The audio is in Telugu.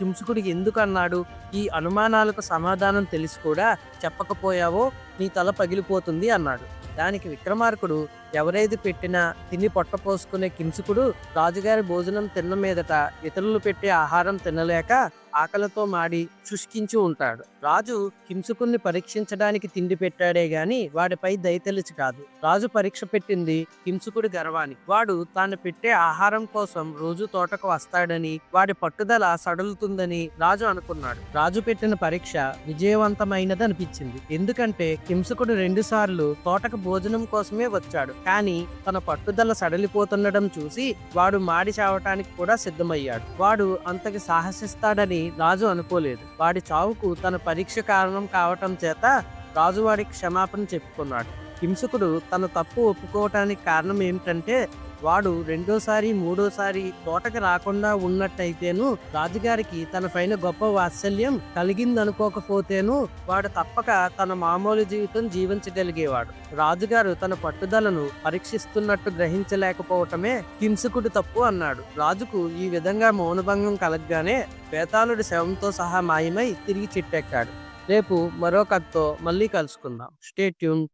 హింసకుడికి ఎందుకు అన్నాడు ఈ అనుమానాలకు సమాధానం తెలిసి కూడా చెప్పకపోయావో నీ తల పగిలిపోతుంది అన్నాడు. దానికి విక్రమార్కుడు ఎవరైది పెట్టినా తిని పొట్టపోసుకునే కింసుకుడు రాజుగారి భోజనం తిన్న మీదట ఇతరులు పెట్టే ఆహారం తినలేక ఆకలితో మాడి శుష్కించి ఉంటాడు. రాజు హింసకుణ్ణి పరీక్షించడానికి తిండి పెట్టాడే గాని వాడిపై దయతెలిచి కాదు. రాజు పరీక్ష పెట్టింది హింసకుడి గర్వాన్ని. వాడు తాను పెట్టే ఆహారం కోసం రోజు తోటకు వస్తాడని వాడి పట్టుదల సడలుతుందని రాజు అనుకున్నాడు. రాజు పెట్టిన పరీక్ష విజయవంతమైనది అనిపించింది ఎందుకంటే హింసకుడు రెండు సార్లు తోటకు భోజనం కోసమే వచ్చాడు. కానీ తన పట్టుదల సడలిపోతుండడం చూసి వాడు మాడి చావటానికి కూడా సిద్ధమయ్యాడు. వాడు అంతకి సాహసిస్తాడని రాజు అనుకోలేదు. వాడి చావుకు తన పరీక్ష కారణం కావటం చేత రాజు వాడికి క్షమాపణ చెప్పుకున్నాడు. హింసకుడు తన తప్పు ఒప్పుకోవటానికి కారణం ఏమిటంటే వాడు రెండోసారి మూడోసారి తోటకి రాకుండా ఉన్నట్టయితేను రాజుగారికి తన పైన గొప్ప వాత్సల్యం కలిగిందనుకోకపోతేను వాడు తప్పక తన మామూలు జీవితం జీవించగలిగేవాడు. రాజుగారు తన పట్టుదలను పరీక్షిస్తున్నట్టు గ్రహించలేకపోవటమే హింసకుడు తప్పు అన్నాడు. రాజుకు ఈ విధంగా మౌనభంగం కలగగానే వేతాళుడి శవంతో సహా మాయమై తిరిగి చిట్టెక్కాడు. రేపు మరో కథతో మళ్ళీ కలుసుకుందాం. Stay tune